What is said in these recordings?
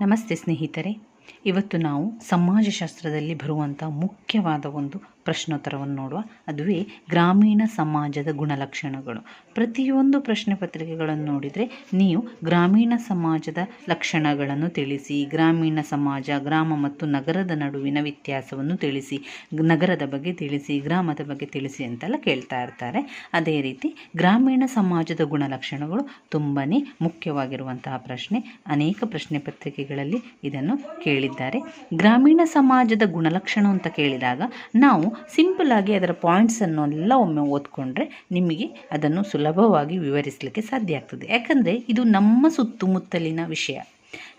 ನಮಸ್ತೆ ಸ್ನೇಹಿತರೆ. ಇವತ್ತು ನಾವು ಸಮಾಜಶಾಸ್ತ್ರದಲ್ಲಿ ಬರುವಂಥ ಮುಖ್ಯವಾದ ಒಂದು ಪ್ರಶ್ನೋತ್ತರವನ್ನು ನೋಡುವ ಅದುವೇ ಗ್ರಾಮೀಣ ಸಮಾಜದ ಗುಣಲಕ್ಷಣಗಳು. ಪ್ರತಿಯೊಂದು ಪ್ರಶ್ನೆ ಪತ್ರಿಕೆಗಳನ್ನು ನೋಡಿದರೆ ನೀವು ಗ್ರಾಮೀಣ ಸಮಾಜದ ಲಕ್ಷಣಗಳನ್ನು ತಿಳಿಸಿ, ಗ್ರಾಮೀಣ ಸಮಾಜ, ಗ್ರಾಮ ಮತ್ತು ನಗರದ ನಡುವಿನ ವ್ಯತ್ಯಾಸವನ್ನು ತಿಳಿಸಿ, ನಗರದ ಬಗ್ಗೆ ತಿಳಿಸಿ, ಗ್ರಾಮದ ಬಗ್ಗೆ ತಿಳಿಸಿ ಅಂತೆಲ್ಲ ಕೇಳ್ತಾ ಇರ್ತಾರೆ. ಅದೇ ರೀತಿ ಗ್ರಾಮೀಣ ಸಮಾಜದ ಗುಣಲಕ್ಷಣಗಳು ತುಂಬಾ ಮುಖ್ಯವಾಗಿರುವಂತಹ ಪ್ರಶ್ನೆ. ಅನೇಕ ಪ್ರಶ್ನೆ ಪತ್ರಿಕೆಗಳಲ್ಲಿ ಇದನ್ನು ಕೇಳಿದ್ದಾರೆ. ಗ್ರಾಮೀಣ ಸಮಾಜದ ಗುಣಲಕ್ಷಣ ಅಂತ ಕೇಳಿದಾಗ ನಾವು ಸಿಂಪಲ್ ಆಗಿ ಅದರ ಪಾಯಿಂಟ್ಸನ್ನು ಎಲ್ಲ ಒಮ್ಮೆ ಓದ್ಕೊಂಡ್ರೆ ನಿಮಗೆ ಅದನ್ನು ಸುಲಭವಾಗಿ ವಿವರಿಸಲಿಕ್ಕೆ ಸಾಧ್ಯ ಆಗ್ತದೆ. ಯಾಕಂದರೆ ಇದು ನಮ್ಮ ಸುತ್ತಮುತ್ತಲಿನ ವಿಷಯ.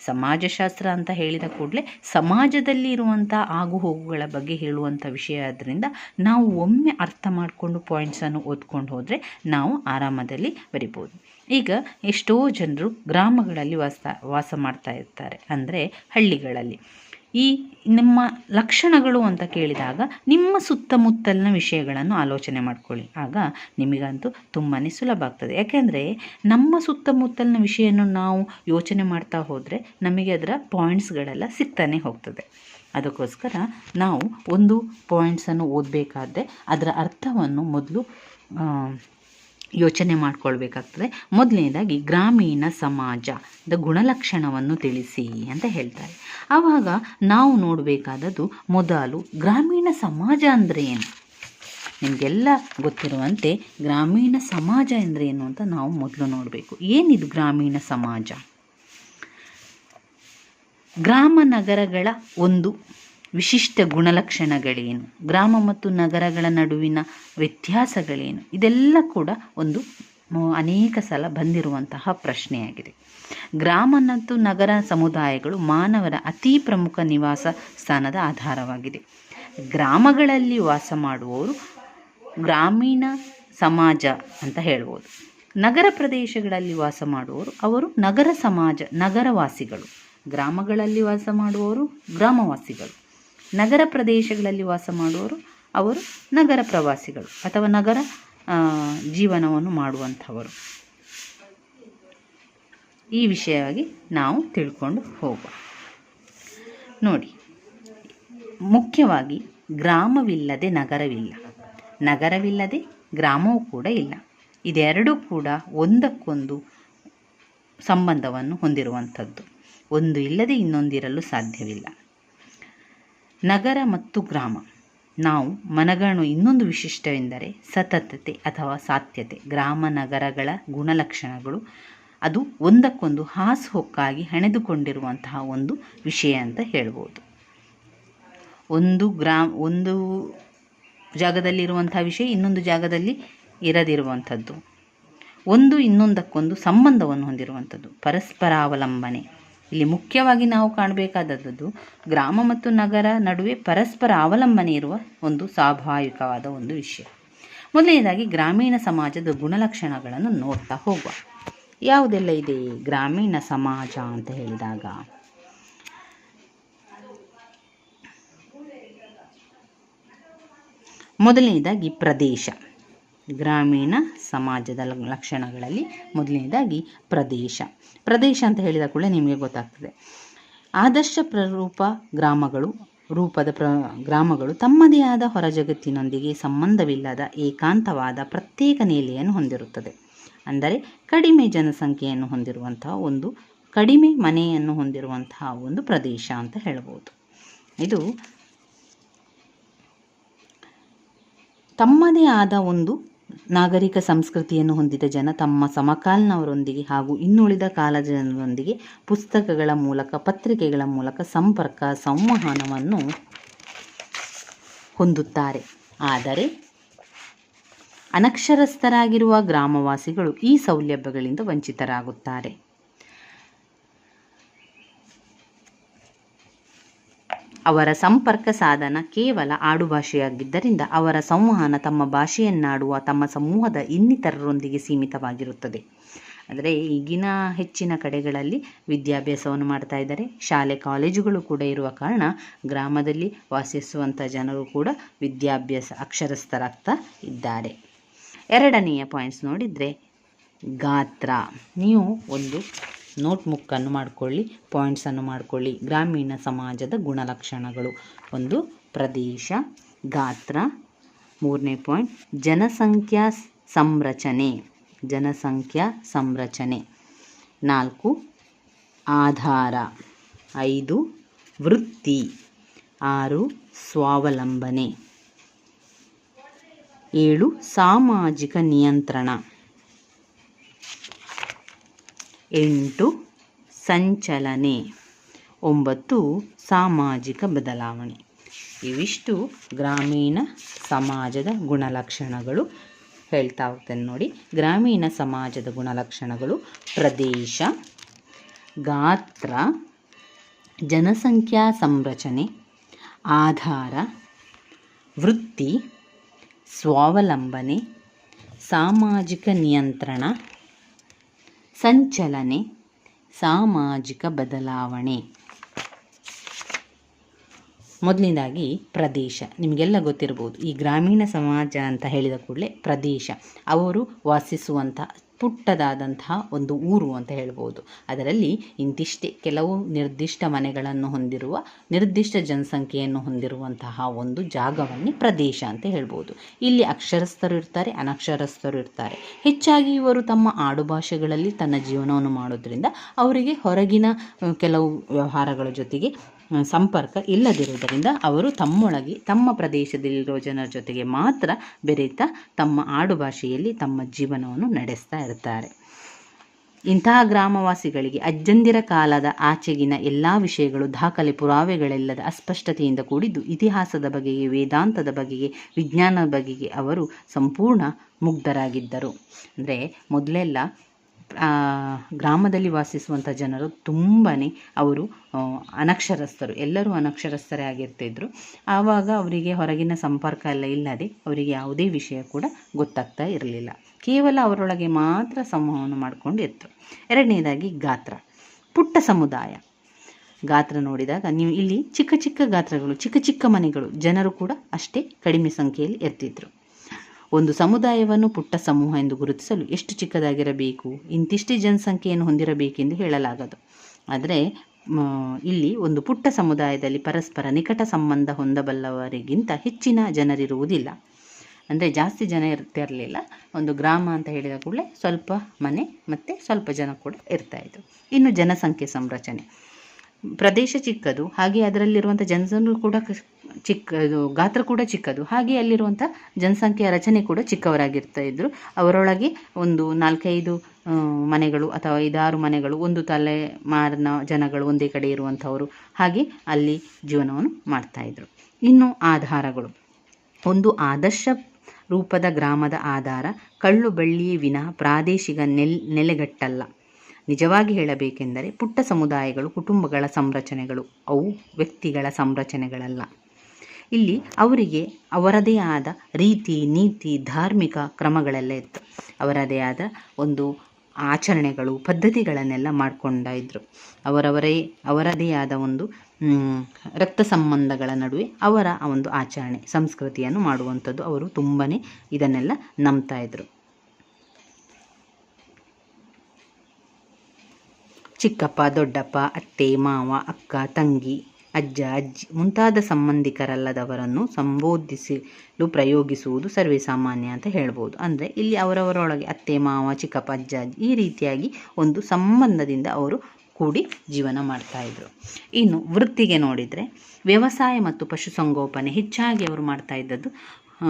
ಸಮಾಜಶಾಸ್ತ್ರ ಅಂತ ಹೇಳಿದ ಕೂಡಲೇ ಸಮಾಜದಲ್ಲಿ ಇರುವಂಥ ಆಗುಹೋಗುಗಳ ಬಗ್ಗೆ ಹೇಳುವಂಥ ವಿಷಯ ಆದ್ದರಿಂದ ನಾವು ಒಮ್ಮೆ ಅರ್ಥ ಮಾಡಿಕೊಂಡು ಪಾಯಿಂಟ್ಸನ್ನು ಓದ್ಕೊಂಡು ಹೋದರೆ ನಾವು ಆರಾಮದಲ್ಲಿ ಬರಿಬೋದು. ಈಗ ಎಷ್ಟೋ ಜನರು ಗ್ರಾಮಗಳಲ್ಲಿ ವಾಸ ವಾಸ ಮಾಡ್ತಾ ಇರ್ತಾರೆ. ಅಂದರೆ ಹಳ್ಳಿಗಳಲ್ಲಿ. ಈ ನಿಮ್ಮ ಲಕ್ಷಣಗಳು ಅಂತ ಕೇಳಿದಾಗ ನಿಮ್ಮ ಸುತ್ತಮುತ್ತಲಿನ ವಿಷಯಗಳನ್ನು ಆಲೋಚನೆ ಮಾಡ್ಕೊಳ್ಳಿ. ಆಗ ನಿಮಗಂತೂ ತುಂಬಾ ಸುಲಭ ಆಗ್ತದೆ. ಯಾಕೆಂದರೆ ನಮ್ಮ ಸುತ್ತಮುತ್ತಲಿನ ವಿಷಯವನ್ನು ನಾವು ಯೋಚನೆ ಮಾಡ್ತಾ ಹೋದರೆ ನಮಗೆ ಅದರ ಪಾಯಿಂಟ್ಸ್ಗಳೆಲ್ಲ ಸಿಗ್ತಾನೆ ಹೋಗ್ತದೆ. ಅದಕ್ಕೋಸ್ಕರ ನಾವು ಒಂದು ಪಾಯಿಂಟ್ಸನ್ನು ಓದಬೇಕಾದ್ರೆ ಅದರ ಅರ್ಥವನ್ನು ಮೊದಲು ಯೋಚನೆ ಮಾಡ್ಕೊಳ್ಬೇಕಾಗ್ತದೆ. ಮೊದಲನೇದಾಗಿ ಗ್ರಾಮೀಣ ಸಮಾಜದ ಗುಣಲಕ್ಷಣವನ್ನು ತಿಳಿಸಿ ಅಂತ ಹೇಳ್ತಾರೆ. ಆವಾಗ ನಾವು ನೋಡಬೇಕಾದದ್ದು ಮೊದಲು ಗ್ರಾಮೀಣ ಸಮಾಜ ಅಂದರೆ ಏನು? ನಿಮಗೆಲ್ಲ ಗೊತ್ತಿರುವಂತೆ ಗ್ರಾಮೀಣ ಸಮಾಜ ಅಂದರೆ ಏನು ಅಂತ ನಾವು ಮೊದಲು ನೋಡಬೇಕು. ಏನಿದು ಗ್ರಾಮೀಣ ಸಮಾಜ? ಗ್ರಾಮ ನಗರಗಳ ಒಂದು ವಿಶಿಷ್ಟ ಗುಣಲಕ್ಷಣಗಳೇನು? ಗ್ರಾಮ ಮತ್ತು ನಗರಗಳ ನಡುವಿನ ವ್ಯತ್ಯಾಸಗಳೇನು? ಇದೆಲ್ಲ ಕೂಡ ಒಂದು ಅನೇಕ ಸಲ ಬಂದಿರುವಂತಹ ಪ್ರಶ್ನೆಯಾಗಿದೆ. ಗ್ರಾಮ ಮತ್ತು ನಗರ ಸಮುದಾಯಗಳು ಮಾನವರ ಅತಿ ಪ್ರಮುಖ ನಿವಾಸ ಸ್ಥಾನದ ಆಧಾರವಾಗಿದೆ. ಗ್ರಾಮಗಳಲ್ಲಿ ವಾಸ ಮಾಡುವವರು ಗ್ರಾಮೀಣ ಸಮಾಜ ಅಂತ ಹೇಳ್ಬೋದು. ನಗರ ಪ್ರದೇಶಗಳಲ್ಲಿ ವಾಸ ಮಾಡುವವರು ಅವರು ನಗರ ಸಮಾಜ, ನಗರವಾಸಿಗಳು. ಗ್ರಾಮಗಳಲ್ಲಿ ವಾಸ ಮಾಡುವವರು ಗ್ರಾಮವಾಸಿಗಳು. ನಗರ ಪ್ರದೇಶಗಳಲ್ಲಿ ವಾಸ ಮಾಡುವವರು ಅವರು ನಗರ ಪ್ರವಾಸಿಗಳು ಅಥವಾ ನಗರ ಜೀವನವನ್ನು ಮಾಡುವಂಥವರು. ಈ ವಿಷಯವಾಗಿ ನಾವು ತಿಳ್ಕೊಂಡು ಹೋಗುವ. ನೋಡಿ, ಮುಖ್ಯವಾಗಿ ಗ್ರಾಮವಿಲ್ಲದೆ ನಗರವಿಲ್ಲ. ನಗರವಿಲ್ಲದೆ ಗ್ರಾಮವೂ ಕೂಡ ಇಲ್ಲ. ಇದೆರಡೂ ಕೂಡ ಒಂದಕ್ಕೊಂದು ಸಂಬಂಧವನ್ನು ಹೊಂದಿರುವಂಥದ್ದು. ಒಂದು ಇಲ್ಲದೆ ಇನ್ನೊಂದಿರಲು ಸಾಧ್ಯವಿಲ್ಲ. ನಗರ ಮತ್ತು ಗ್ರಾಮ. ನಾವು ಮನಗಣು ಇನ್ನೊಂದು ವಿಶಿಷ್ಟವೆಂದರೆ ಸತತತೆ ಅಥವಾ ಸಾತ್ಯತೆ. ಗ್ರಾಮ ನಗರಗಳ ಗುಣಲಕ್ಷಣಗಳು ಅದು ಒಂದಕ್ಕೊಂದು ಹಾಸುಹೊಕ್ಕಾಗಿ ಹೆಣೆದುಕೊಂಡಿರುವಂತಹ ಒಂದು ವಿಷಯ ಅಂತ ಹೇಳ್ಬೋದು. ಒಂದು ಗ್ರಾಮ, ಒಂದು ಜಾಗದಲ್ಲಿರುವಂಥ ವಿಷಯ ಇನ್ನೊಂದು ಜಾಗದಲ್ಲಿ ಇರದಿರುವಂಥದ್ದು. ಒಂದು ಇನ್ನೊಂದಕ್ಕೊಂದು ಸಂಬಂಧವನ್ನು ಹೊಂದಿರುವಂಥದ್ದು. ಪರಸ್ಪರ ಅವಲಂಬನೆ ಇಲ್ಲಿ ಮುಖ್ಯವಾಗಿ ನಾವು ಕಾಣಬೇಕಾದದ್ದು ಗ್ರಾಮ ಮತ್ತು ನಗರ ನಡುವೆ ಪರಸ್ಪರ ಅವಲಂಬನೆ ಇರುವ ಒಂದು ಸ್ವಾಭಾವಿಕವಾದ ಒಂದು ವಿಷಯ. ಮೊದಲನೇದಾಗಿ ಗ್ರಾಮೀಣ ಸಮಾಜದ ಗುಣಲಕ್ಷಣಗಳನ್ನು ನೋಡ್ತಾ ಹೋಗುವ. ಯಾವುದೆಲ್ಲ ಇದೆ? ಗ್ರಾಮೀಣ ಸಮಾಜ ಅಂತ ಹೇಳಿದಾಗ. ಮೊದಲನೇದಾಗಿ ಪ್ರದೇಶ. ಗ್ರಾಮೀಣ ಸಮಾಜದ ಲಕ್ಷಣಗಳಲ್ಲಿ ಮೊದಲನೇದಾಗಿ ಪ್ರದೇಶ. ಪ್ರದೇಶ ಅಂತ ಹೇಳಿದ ಕೂಡಲೇ ನಿಮಗೆ ಗೊತ್ತಾಗ್ತದೆ. ಆದರ್ಶ ಪ್ರರೂಪ ಗ್ರಾಮಗಳು, ರೂಪದ ಪ್ರ, ಗ್ರಾಮಗಳು ತಮ್ಮದೇ ಆದ ಹೊರ ಜಗತ್ತಿನೊಂದಿಗೆ ಸಂಬಂಧವಿಲ್ಲದ ಏಕಾಂತವಾದ ಪ್ರತ್ಯೇಕ ನೆಲೆಯನ್ನು ಹೊಂದಿರುತ್ತದೆ. ಅಂದರೆ ಕಡಿಮೆ ಜನಸಂಖ್ಯೆಯನ್ನು ಹೊಂದಿರುವಂತಹ ಒಂದು, ಕಡಿಮೆ ಮನೆಯನ್ನು ಹೊಂದಿರುವಂತಹ ಒಂದು ಪ್ರದೇಶ ಅಂತ ಹೇಳ್ಬೋದು. ಇದು ತಮ್ಮದೇ ಆದ ಒಂದು ನಾಗರಿಕ ಸಂಸ್ಕೃತಿಯನ್ನು ಹೊಂದಿದ ಜನ ತಮ್ಮ ಸಮಕಾಲೀನವರೊಂದಿಗೆ ಹಾಗೂ ಇನ್ನುಳಿದ ಕಾಲ ಜನರೊಂದಿಗೆ ಪುಸ್ತಕಗಳ ಮೂಲಕ, ಪತ್ರಿಕೆಗಳ ಮೂಲಕ ಸಂಪರ್ಕ, ಸಂವಹನವನ್ನು ಹೊಂದುತ್ತಾರೆ. ಆದರೆ ಅನಕ್ಷರಸ್ಥರಾಗಿರುವ ಗ್ರಾಮವಾಸಿಗಳು ಈ ಸೌಲಭ್ಯಗಳಿಂದ ವಂಚಿತರಾಗುತ್ತಾರೆ. ಅವರ ಸಂಪರ್ಕ ಸಾಧನ ಕೇವಲ ಆಡುಭಾಷೆಯಾಗಿದ್ದರಿಂದ ಅವರ ಸಂವಹನ ತಮ್ಮ ಭಾಷೆಯನ್ನಾಡುವ ತಮ್ಮ ಸಮೂಹದ ಇನ್ನಿತರರೊಂದಿಗೆ ಸೀಮಿತವಾಗಿರುತ್ತದೆ. ಅಂದರೆ ಈಗಿನ ಹೆಚ್ಚಿನ ಕಡೆಗಳಲ್ಲಿ ವಿದ್ಯಾಭ್ಯಾಸವನ್ನು ಮಾಡ್ತಾ ಇದ್ದಾರೆ. ಶಾಲೆ, ಕಾಲೇಜುಗಳು ಕೂಡ ಇರುವ ಕಾರಣ ಗ್ರಾಮದಲ್ಲಿ ವಾಸಿಸುವಂಥ ಜನರು ಕೂಡ ವಿದ್ಯಾಭ್ಯಾಸ ಅಕ್ಷರಸ್ಥರಾಗ್ತಾ ಇದ್ದಾರೆ. ಎರಡನೆಯ ಪಾಯಿಂಟ್ಸ್ ನೋಡಿದರೆ ಗಾತ್ರ. ನೀವು ಒಂದು ನೋಟ್ ಬುಕ್ಕನ್ನು ಮಾಡಿಕೊಳ್ಳಿ ಪಾಯಿಂಟ್ಸನ್ನು ಮಾಡಿಕೊಳ್ಳಿ. ಗ್ರಾಮೀಣ ಸಮಾಜದ ಗುಣಲಕ್ಷಣಗಳು. ಒಂದು, ಪ್ರದೇಶ. ಗಾತ್ರ. ಮೂರನೇ ಪಾಯಿಂಟ್ ಜನಸಂಖ್ಯಾ ಸಂರಚನೆ. ಜನಸಂಖ್ಯಾ ಸಂರಚನೆ. ನಾಲ್ಕು, ಆಧಾರ. ಐದು, ವೃತ್ತಿ. ಆರು, ಸ್ವಾವಲಂಬನೆ. ಏಳು, ಸಾಮಾಜಿಕ ನಿಯಂತ್ರಣ. ಎಂಟು, ಸಂಚಲನೆ. ಒಂಬತ್ತು, ಸಾಮಾಜಿಕ ಬದಲಾವಣೆ. ಇವಿಷ್ಟು ಗ್ರಾಮೀಣ ಸಮಾಜದ ಗುಣಲಕ್ಷಣಗಳು. ಹೇಳ್ತಾ ಹೋಗ್ತೇನೆ ನೋಡಿ. ಗ್ರಾಮೀಣ ಸಮಾಜದ ಗುಣಲಕ್ಷಣಗಳು. ಪ್ರದೇಶ, ಗಾತ್ರ, ಜನಸಂಖ್ಯಾ ಸಂರಚನೆ, ಆಧಾರ, ವೃತ್ತಿ, ಸ್ವಾವಲಂಬನೆ, ಸಾಮಾಜಿಕ ನಿಯಂತ್ರಣ ಸಂಚಲನೆ, ಸಾಮಾಜಿಕ ಬದಲಾವಣೆ. ಮೊದಲನೇದಾಗಿ ಪ್ರದೇಶ. ನಿಮಗೆಲ್ಲ ಗೊತ್ತಿರ್ಬೋದು, ಈ ಗ್ರಾಮೀಣ ಸಮಾಜ ಅಂತ ಹೇಳಿದ ಕೂಡಲೇ ಪ್ರದೇಶ. ಅವರು ವಾಸಿಸುವಂಥ ಪುಟ್ಟದಾದಂತಹ ಒಂದು ಊರು ಅಂತ ಹೇಳ್ಬೋದು. ಅದರಲ್ಲಿ ಇಂತಿಷ್ಟೇ ಕೆಲವು ನಿರ್ದಿಷ್ಟ ಮನೆಗಳನ್ನು ಹೊಂದಿರುವ, ನಿರ್ದಿಷ್ಟ ಜನಸಂಖ್ಯೆಯನ್ನು ಹೊಂದಿರುವಂತಹ ಒಂದು ಜಾಗವನ್ನೇ ಪ್ರದೇಶ ಅಂತ ಹೇಳ್ಬೋದು. ಇಲ್ಲಿ ಅಕ್ಷರಸ್ಥರು ಇರ್ತಾರೆ, ಅನಕ್ಷರಸ್ಥರು ಇರ್ತಾರೆ. ಹೆಚ್ಚಾಗಿ ಇವರು ತಮ್ಮ ಆಡುಭಾಷೆಗಳಲ್ಲಿ ತನ್ನ ಜೀವನವನ್ನು ಮಾಡೋದ್ರಿಂದ ಅವರಿಗೆ ಹೊರಗಿನ ಕೆಲವು ವ್ಯವಹಾರಗಳ ಜೊತೆಗೆ ಸಂಪರ್ಕ ಇಲ್ಲದಿರುವುದರಿಂದ ಅವರು ತಮ್ಮೊಳಗೆ, ತಮ್ಮ ಪ್ರದೇಶದಲ್ಲಿರೋ ಜನರ ಜೊತೆಗೆ ಮಾತ್ರ ಬೆರೆತ ತಮ್ಮ ಆಡುಭಾಷೆಯಲ್ಲಿ ತಮ್ಮ ಜೀವನವನ್ನು ನಡೆಸ್ತಾ ಇರ್ತಾರೆ. ಇಂತಹ ಗ್ರಾಮವಾಸಿಗಳಿಗೆ ಅಜ್ಜಂದಿರ ಕಾಲದ ಆಚೆಗಿನ ಎಲ್ಲ ವಿಷಯಗಳು, ದಾಖಲೆ ಪುರಾವೆಗಳಿಲ್ಲದ ಅಸ್ಪಷ್ಟತೆಯಿಂದ ಕೂಡಿದ್ದು, ಇತಿಹಾಸದ ಬಗೆಗೆ, ವೇದಾಂತದ ಬಗೆಗೆ, ವಿಜ್ಞಾನದ ಬಗೆಗೆ ಅವರು ಸಂಪೂರ್ಣ ಮುಗ್ಧರಾಗಿದ್ದರು. ಅಂದರೆ ಮೊದಲೆಲ್ಲ ಗ್ರಾಮದಲ್ಲಿ ವಾಸಿಸುವಂಥ ಜನರು ತುಂಬಾ ಅವರು ಅನಕ್ಷರಸ್ಥರು. ಎಲ್ಲರೂ ಅನಕ್ಷರಸ್ಥರೇ ಆಗಿರ್ತಿದ್ರು. ಆವಾಗ ಅವರಿಗೆ ಹೊರಗಿನ ಸಂಪರ್ಕ ಎಲ್ಲ ಇಲ್ಲದೆ ಅವರಿಗೆ ಯಾವುದೇ ವಿಷಯ ಕೂಡ ಗೊತ್ತಾಗ್ತಾ ಇರಲಿಲ್ಲ. ಕೇವಲ ಅವರೊಳಗೆ ಮಾತ್ರ ಸಂವಹನ ಮಾಡಿಕೊಂಡಿತ್ತು ಎರಡನೇದಾಗಿ ಗಾತ್ರ. ಪುಟ್ಟ ಸಮುದಾಯ. ಗಾತ್ರ ನೋಡಿದಾಗ ನೀವು ಇಲ್ಲಿ ಚಿಕ್ಕ ಚಿಕ್ಕ ಗಾತ್ರಗಳು, ಚಿಕ್ಕ ಚಿಕ್ಕ ಮನೆಗಳು ಜನರು ಕೂಡ ಅಷ್ಟೇ ಕಡಿಮೆ ಸಂಖ್ಯೆಯಲ್ಲಿ ಇರ್ತಿದ್ರು. ಒಂದು ಸಮುದಾಯವನ್ನು ಪುಟ್ಟ ಸಮೂಹ ಎಂದು ಗುರುತಿಸಲು ಎಷ್ಟು ಚಿಕ್ಕದಾಗಿರಬೇಕು? ಇಂತಿಷ್ಟೇ ಜನಸಂಖ್ಯೆಯನ್ನು ಹೊಂದಿರಬೇಕೆಂದು ಹೇಳಲಾಗದು. ಆದರೆ ಇಲ್ಲಿ ಒಂದು ಪುಟ್ಟ ಸಮುದಾಯದಲ್ಲಿ ಪರಸ್ಪರ ನಿಕಟ ಸಂಬಂಧ ಹೊಂದಬಲ್ಲವರಿಗಿಂತ ಹೆಚ್ಚಿನ ಜನರಿರುವುದಿಲ್ಲ. ಅಂದರೆ ಜಾಸ್ತಿ ಜನ ಇರ್ತಿರಲಿಲ್ಲ. ಒಂದು ಗ್ರಾಮ ಅಂತ ಹೇಳಿದ ಕೂಡಲೇ ಸ್ವಲ್ಪ ಮನೆ ಮತ್ತು ಸ್ವಲ್ಪ ಜನ ಕೂಡ ಇರ್ತಾಯಿದ್ರು ಇನ್ನು ಜನಸಂಖ್ಯೆ ಸಂರಚನೆ. ಪ್ರದೇಶ ಚಿಕ್ಕದು, ಹಾಗೆ ಅದರಲ್ಲಿರುವಂಥ ಜನಸಂಖ್ಯೆ ಕೂಡ ಚಿಕ್ಕದು ಗಾತ್ರ ಕೂಡ ಚಿಕ್ಕದು. ಹಾಗೆ ಅಲ್ಲಿರುವಂಥ ಜನಸಂಖ್ಯೆಯ ರಚನೆ ಕೂಡ ಚಿಕ್ಕವರಾಗಿರ್ತಾ ಇದ್ದರು ಅವರೊಳಗೆ ಒಂದು ನಾಲ್ಕೈದು ಮನೆಗಳು ಅಥವಾ ಐದಾರು ಮನೆಗಳು, ಒಂದು ತಲೆಮಾರಿನ ಜನಗಳು ಒಂದೇ ಕಡೆ ಇರುವಂಥವರು. ಹಾಗೆ ಅಲ್ಲಿ ಜೀವನವನ್ನು ಮಾಡ್ತಾಯಿದ್ರು ಇನ್ನು ಆಧಾರಗಳು. ಒಂದು ಆದರ್ಶ ರೂಪದ ಗ್ರಾಮದ ಆಧಾರ ಕಳ್ಳು ಬಳ್ಳಿ ವಿನ ಪ್ರಾದೇಶಿಕ ನೆಲ್, ನೆಲೆಗಟ್ಟಲ್ಲ. ನಿಜವಾಗಿ ಹೇಳಬೇಕೆಂದರೆ ಪುಟ್ಟ ಸಮುದಾಯಗಳು, ಕುಟುಂಬಗಳ ಸಂರಚನೆಗಳು, ಅವು ವ್ಯಕ್ತಿಗಳ ಸಂರಚನೆಗಳಲ್ಲ. ಇಲ್ಲಿ ಅವರಿಗೆ ಅವರದೇ ಆದ ರೀತಿ, ನೀತಿ, ಧಾರ್ಮಿಕ ಕ್ರಮಗಳೆಲ್ಲ ಇತ್ತು. ಅವರದೇ ಆದ ಒಂದು ಆಚರಣೆಗಳು, ಪದ್ಧತಿಗಳನ್ನೆಲ್ಲ ಮಾಡ್ಕೊಂಡ ಅವರವರೇ, ಅವರದೇ ಆದ ಒಂದು ರಕ್ತ ಸಂಬಂಧಗಳ ನಡುವೆ ಅವರ ಒಂದು ಆಚರಣೆ, ಸಂಸ್ಕೃತಿಯನ್ನು ಮಾಡುವಂಥದ್ದು ಅವರು ತುಂಬಾ ಇದನ್ನೆಲ್ಲ ನಂಬ್ತಾ ಇದ್ರು. ಚಿಕ್ಕಪ್ಪ ದೊಡ್ಡಪ್ಪ ಅತ್ತೆ ಮಾವ ಅಕ್ಕ ತಂಗಿ ಅಜ್ಜ ಅಜ್ಜಿ ಮುಂತಾದ ಸಂಬಂಧಿಕರಲ್ಲದವರನ್ನು ಸಂಬೋಧಿಸಲು ಪ್ರಯೋಗಿಸುವುದು ಸರ್ವೇಸಾಮಾನ್ಯ ಅಂತ ಹೇಳ್ಬೋದು. ಅಂದರೆ ಇಲ್ಲಿ ಅವರವರೊಳಗೆ ಅತ್ತೆ ಮಾವ ಚಿಕ್ಕಪ್ಪ ಅಜ್ಜ ಅಜ್ಜಿ ಈ ರೀತಿಯಾಗಿ ಒಂದು ಸಂಬಂಧದಿಂದ ಅವರು ಕೂಡಿ ಜೀವನ ಮಾಡ್ತಾಯಿದ್ರು ಇನ್ನು ವೃತ್ತಿಗೆ ನೋಡಿದರೆ ವ್ಯವಸಾಯ ಮತ್ತು ಪಶುಸಂಗೋಪನೆ ಹೆಚ್ಚಾಗಿ ಅವರು ಮಾಡ್ತಾ ಇದ್ದದ್ದು ಆ,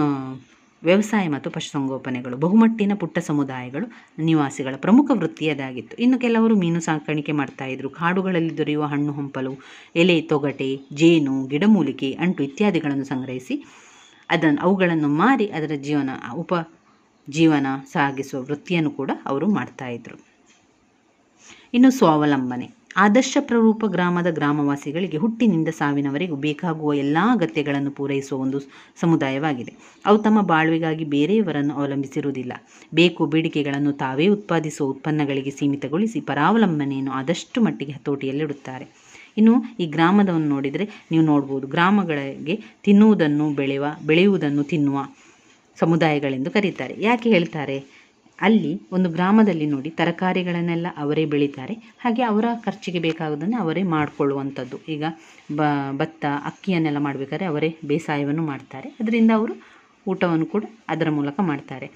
ವ್ಯವಸಾಯ ಮತ್ತು ಪಶುಸಂಗೋಪನೆಗಳು, ಬಹುಮಟ್ಟಿನ ಪುಟ್ಟ ಸಮುದಾಯಗಳು, ನಿವಾಸಿಗಳ ಪ್ರಮುಖ ವೃತ್ತಿಯದಾಗಿತ್ತು. ಇನ್ನು ಕೆಲವರು ಮೀನು ಸಾಕಾಣಿಕೆ ಮಾಡ್ತಾಯಿದ್ರು ಕಾಡುಗಳಲ್ಲಿ ದೊರೆಯುವ ಹಣ್ಣು ಹಂಪಲು, ಎಲೆ, ತೊಗಟೆ, ಜೇನು, ಗಿಡಮೂಲಿಕೆ, ಅಂಟು ಇತ್ಯಾದಿಗಳನ್ನು ಸಂಗ್ರಹಿಸಿ ಅದನ್ನು ಅವುಗಳನ್ನು ಮಾರಿ ಅದರ ಜೀವನ, ಉಪ ಜೀವನ ಸಾಗಿಸುವ ವೃತ್ತಿಯನ್ನು ಕೂಡ ಅವರು ಮಾಡ್ತಾಯಿದ್ರು ಇನ್ನು ಸ್ವಾವಲಂಬನೆ. ಆದರ್ಶ ಪ್ರರೂಪ ಗ್ರಾಮದ ಗ್ರಾಮವಾಸಿಗಳಿಗೆ ಹುಟ್ಟಿನಿಂದ ಸಾವಿನವರೆಗೂ ಬೇಕಾಗುವ ಎಲ್ಲ ಅಗತ್ಯಗಳನ್ನು ಪೂರೈಸುವ ಒಂದು ಸಮುದಾಯವಾಗಿದೆ. ಅವು ತಮ್ಮ ಬಾಳ್ವೆಗಾಗಿ ಬೇರೆಯವರನ್ನು ಅವಲಂಬಿಸಿರುವುದಿಲ್ಲ. ಬೇಕು ಬೇಡಿಕೆಗಳನ್ನು ತಾವೇ ಉತ್ಪಾದಿಸುವ ಉತ್ಪನ್ನಗಳಿಗೆ ಸೀಮಿತಗೊಳಿಸಿ ಪರಾವಲಂಬನೆಯನ್ನು ಆದಷ್ಟು ಮಟ್ಟಿಗೆ ಹತೋಟಿಯಲ್ಲಿಡುತ್ತಾರೆ ಇನ್ನು ಈ ಗ್ರಾಮದವನ್ನು ನೋಡಿದರೆ ನೀವು ನೋಡ್ಬೋದು, ಗ್ರಾಮಗಳಿಗೆ ತಿನ್ನುವುದನ್ನು ಬೆಳೆಯುವ, ಬೆಳೆಯುವುದನ್ನು ತಿನ್ನುವ ಸಮುದಾಯಗಳೆಂದು ಕರೀತಾರೆ. ಯಾಕೆ ಹೇಳ್ತಾರೆ? ಅಲ್ಲಿ ಒಂದು ಗ್ರಾಮದಲ್ಲಿ ನೋಡಿ ತರಕಾರಿಗಳನ್ನೆಲ್ಲ ಅವರೇ ಬೆಳೀತಾರೆ. ಹಾಗೆ ಅವರ ಖರ್ಚಿಗೆ ಬೇಕಾಗೋದನ್ನು ಅವರೇ ಮಾಡಿಕೊಳ್ಳುವಂಥದ್ದು. ಈಗ ಭತ್ತ, ಅಕ್ಕಿಯನ್ನೆಲ್ಲ ಮಾಡಬೇಕಾದ್ರೆ ಅವರೇ ಬೇಸಾಯವನ್ನು ಮಾಡ್ತಾರೆ. ಅದರಿಂದ ಅವರು ಊಟವನ್ನು ಕೂಡ ಅದರ ಮೂಲಕ ಮಾಡ್ತಾರೆ.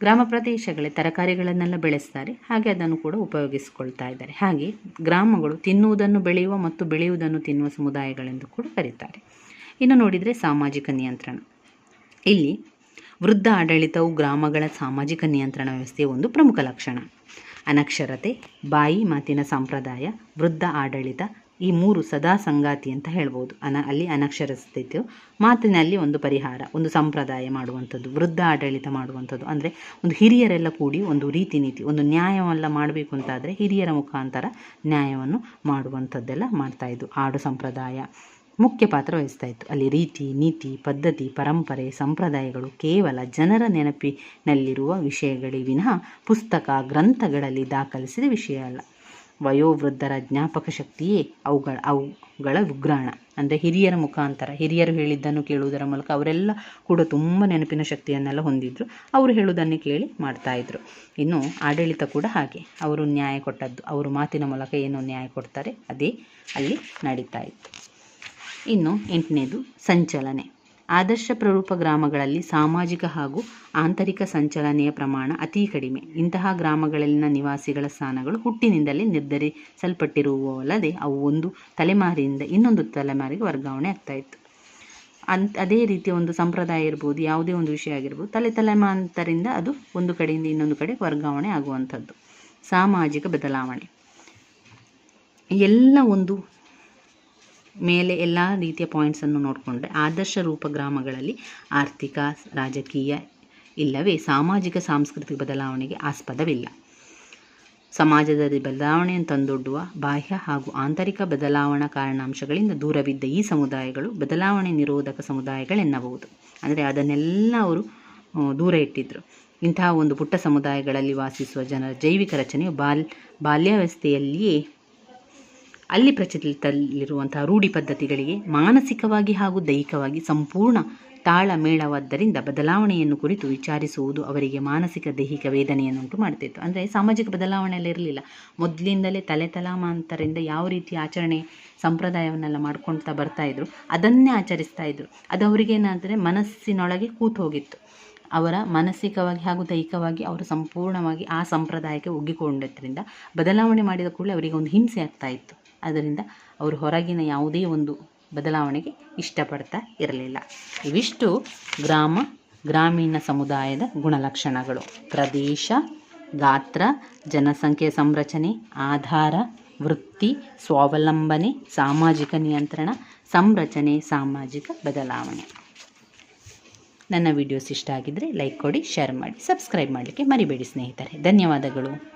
ಗ್ರಾಮ ಪ್ರದೇಶಗಳೇ ತರಕಾರಿಗಳನ್ನೆಲ್ಲ ಬೆಳೆಸ್ತಾರೆ. ಹಾಗೆ ಅದನ್ನು ಕೂಡ ಉಪಯೋಗಿಸಿಕೊಳ್ತಾ ಇದ್ದಾರೆ. ಹಾಗೆ ಗ್ರಾಮಗಳು ತಿನ್ನುವುದನ್ನು ಬೆಳೆಯುವ ಮತ್ತು ಬೆಳೆಯುವುದನ್ನು ತಿನ್ನುವ ಸಮುದಾಯಗಳೆಂದು ಕೂಡ ಕರೀತಾರೆ. ಇನ್ನು ನೋಡಿದರೆ ಸಾಮಾಜಿಕ ನಿಯಂತ್ರಣ. ಇಲ್ಲಿ ವೃದ್ಧ ಆಡಳಿತವು ಗ್ರಾಮಗಳ ಸಾಮಾಜಿಕ ನಿಯಂತ್ರಣ ವ್ಯವಸ್ಥೆಯ ಒಂದು ಪ್ರಮುಖ ಲಕ್ಷಣ. ಅನಕ್ಷರತೆ, ಬಾಯಿ ಮಾತಿನ ಸಂಪ್ರದಾಯ, ವೃದ್ಧ ಆಡಳಿತ, ಈ ಮೂರು ಸದಾ ಸಂಗಾತಿ ಅಂತ ಹೇಳ್ಬೋದು. ಅನ, ಅಲ್ಲಿ ಅನಕ್ಷರಸ್ಥಿತಿಯು ಮಾತಿನಲ್ಲಿ ಒಂದು ಪರಿಹಾರ, ಒಂದು ಸಂಪ್ರದಾಯ ಮಾಡುವಂಥದ್ದು, ವೃದ್ಧ ಆಡಳಿತ ಮಾಡುವಂಥದ್ದು. ಅಂದರೆ ಒಂದು ಹಿರಿಯರೆಲ್ಲ ಕೂಡಿ ಒಂದು ರೀತಿ ನೀತಿ ಒಂದು ನ್ಯಾಯವೆಲ್ಲ ಮಾಡಬೇಕು ಅಂತಾದರೆ ಹಿರಿಯರ ಮುಖಾಂತರ ನ್ಯಾಯವನ್ನು ಮಾಡುವಂಥದ್ದೆಲ್ಲ ಮಾಡ್ತಾಯಿದ್ದು ಆಡು ಸಂಪ್ರದಾಯ ಮುಖ್ಯ ಪಾತ್ರ ವಹಿಸ್ತಾ ಇತ್ತು ಅಲ್ಲಿ ರೀತಿ, ನೀತಿ, ಪದ್ಧತಿ, ಪರಂಪರೆ, ಸಂಪ್ರದಾಯಗಳು ಕೇವಲ ಜನರ ನೆನಪಿನಲ್ಲಿರುವ ವಿಷಯಗಳೇ ವಿನಃ ಪುಸ್ತಕ ಗ್ರಂಥಗಳಲ್ಲಿ ದಾಖಲಿಸಿದ ವಿಷಯ ಅಲ್ಲ. ವಯೋವೃದ್ಧರ ಜ್ಞಾಪಕ ಶಕ್ತಿಯೇ ಅವುಗಳ ಅವುಗಳ ಉಗ್ರಾಣ. ಅಂದರೆ ಹಿರಿಯರ ಮುಖಾಂತರ, ಹಿರಿಯರು ಹೇಳಿದ್ದನ್ನು ಕೇಳುವುದರ ಮೂಲಕ ಅವರೆಲ್ಲ ಕೂಡ ತುಂಬ ನೆನಪಿನ ಶಕ್ತಿಯನ್ನೆಲ್ಲ ಹೊಂದಿದ್ರು. ಅವರು ಹೇಳುವುದನ್ನೇ ಕೇಳಿ ಮಾಡ್ತಾಯಿದ್ರು. ಇನ್ನು ಆಡಳಿತ ಕೂಡ ಹಾಗೆ. ಅವರು ನ್ಯಾಯ ಕೊಟ್ಟದ್ದು, ಅವರು ಮಾತಿನ ಮೂಲಕ ಏನು ನ್ಯಾಯ ಕೊಡ್ತಾರೆ, ಅದೇ ಅಲ್ಲಿ ನಡೀತಾ ಇತ್ತು ಇನ್ನು ಎಂಟನೇದು ಸಂಚಲನೆ. ಆದರ್ಶ ಪ್ರರೂಪ ಗ್ರಾಮಗಳಲ್ಲಿ ಸಾಮಾಜಿಕ ಹಾಗೂ ಆಂತರಿಕ ಸಂಚಲನೆಯ ಪ್ರಮಾಣ ಅತೀ ಕಡಿಮೆ. ಇಂತಹ ಗ್ರಾಮಗಳಲ್ಲಿನ ನಿವಾಸಿಗಳ ಸ್ಥಾನಗಳು ಹುಟ್ಟಿನಿಂದಲೇ ನಿರ್ಧರಿಸಲ್ಪಟ್ಟಿರುವವಲ್ಲದೆ ಅವು ಒಂದು ತಲೆಮಾರಿಯಿಂದ ಇನ್ನೊಂದು ತಲೆಮಾರಿಗೆ ವರ್ಗಾವಣೆ ಆಗ್ತಾಯಿತ್ತು ಅಂತ ಅದೇ ರೀತಿಯ ಒಂದು ಸಂಪ್ರದಾಯ ಇರ್ಬೋದು, ಯಾವುದೇ ಒಂದು ವಿಷಯ ಆಗಿರ್ಬೋದು, ತಲೆ ತಲೆಮಾಂತರಿಂದ ಅದು ಒಂದು ಕಡೆಯಿಂದ ಇನ್ನೊಂದು ಕಡೆ ವರ್ಗಾವಣೆ ಆಗುವಂಥದ್ದು. ಸಾಮಾಜಿಕ ಬದಲಾವಣೆ. ಎಲ್ಲ ಒಂದು ಮೇಲೆ ಎಲ್ಲ ರೀತಿಯ ಪಾಯಿಂಟ್ಸನ್ನು ನೋಡಿಕೊಂಡ್ರೆ ಆದರ್ಶ ರೂಪ ಗ್ರಾಮಗಳಲ್ಲಿ ಆರ್ಥಿಕ, ರಾಜಕೀಯ ಇಲ್ಲವೇ, ಸಾಮಾಜಿಕ, ಸಾಂಸ್ಕೃತಿಕ ಬದಲಾವಣೆಗೆ ಆಸ್ಪದವಿಲ್ಲ. ಸಮಾಜದಲ್ಲಿ ಬದಲಾವಣೆಯನ್ನು ತಂದೊಡ್ಡುವ ಬಾಹ್ಯ ಹಾಗೂ ಆಂತರಿಕ ಬದಲಾವಣಾ ಕಾರಣಾಂಶಗಳಿಂದ ದೂರವಿದ್ದ ಈ ಸಮುದಾಯಗಳು ಬದಲಾವಣೆ ನಿರೋಧಕ ಸಮುದಾಯಗಳೆನ್ನಬಹುದು. ಅಂದರೆ ಅದನ್ನೆಲ್ಲ ಅವರು ದೂರ ಇಟ್ಟಿದ್ದರು ಇಂತಹ ಒಂದು ಪುಟ್ಟ ಸಮುದಾಯಗಳಲ್ಲಿ ವಾಸಿಸುವ ಜನರ ಜೈವಿಕ ರಚನೆಯು ಬಾಲ್, ಬಾಲ್ಯಾವಸ್ಥೆಯಲ್ಲಿಯೇ ಅಲ್ಲಿ ಪ್ರಚಲಿತದಲ್ಲಿರುವಂತಹ ರೂಢಿ ಪದ್ಧತಿಗಳಿಗೆ ಮಾನಸಿಕವಾಗಿ ಹಾಗೂ ದೈಹಿಕವಾಗಿ ಸಂಪೂರ್ಣ ತಾಳಮೇಳವಾದ್ದರಿಂದ ಬದಲಾವಣೆಯನ್ನು ಕುರಿತು ವಿಚಾರಿಸುವುದು ಅವರಿಗೆ ಮಾನಸಿಕ ದೈಹಿಕ ವೇದನೆಯನ್ನುಂಟು ಮಾಡ್ತಿತ್ತು ಅಂದರೆ ಸಾಮಾಜಿಕ ಬದಲಾವಣೆಯಲ್ಲಿ ಇರಲಿಲ್ಲ. ಮೊದಲಿಂದಲೇ ತಲೆ ತಲಾಮಾಂತರಿಂದ ಯಾವ ರೀತಿ ಆಚರಣೆ ಸಂಪ್ರದಾಯವನ್ನೆಲ್ಲ ಮಾಡ್ಕೊಳ್ತಾ ಬರ್ತಾಯಿದ್ರು ಅದನ್ನೇ ಆಚರಿಸ್ತಾ ಇದ್ರು. ಅದು ಅವರಿಗೇನಾದರೆ ಮನಸ್ಸಿನೊಳಗೆ ಕೂತು ಹೋಗಿತ್ತು. ಅವರ ಮಾನಸಿಕವಾಗಿ ಹಾಗೂ ದೈಹಿಕವಾಗಿ ಅವರು ಸಂಪೂರ್ಣವಾಗಿ ಆ ಸಂಪ್ರದಾಯಕ್ಕೆ ಒಗ್ಗಿಕೊಂಡಿದ್ದರಿಂದ ಬದಲಾವಣೆ ಮಾಡಿದ ಕೂಡಲೇ ಅವರಿಗೆ ಒಂದು ಹಿಂಸೆ ಆಗ್ತಾ ಇತ್ತು. ಅದರಿಂದ ಅವರು ಹೊರಗಿನ ಯಾವುದೇ ಒಂದು ಬದಲಾವಣೆಗೆ ಇಷ್ಟಪಡ್ತಾ ಇರಲಿಲ್ಲ. ಇವಿಷ್ಟು ಗ್ರಾಮ, ಗ್ರಾಮೀಣ ಸಮುದಾಯದ ಗುಣಲಕ್ಷಣಗಳು. ಪ್ರದೇಶ, ಗಾತ್ರ, ಜನಸಂಖ್ಯೆ ಸಂರಚನೆ, ಆಧಾರ, ವೃತ್ತಿ, ಸ್ವಾವಲಂಬನೆ, ಸಾಮಾಜಿಕ ನಿಯಂತ್ರಣ, ಸಂರಚನೆ, ಸಾಮಾಜಿಕ ಬದಲಾವಣೆ. ನನ್ನ ವಿಡಿಯೋಸ್ ಇಷ್ಟ ಆಗಿದ್ದರೆ ಲೈಕ್ ಕೊಡಿ, ಶೇರ್ ಮಾಡಿ, ಸಬ್ಸ್ಕ್ರೈಬ್ ಮಾಡಲಿಕ್ಕೆ ಮರಿಬೇಡಿ ಸ್ನೇಹಿತರೆ. ಧನ್ಯವಾದಗಳು.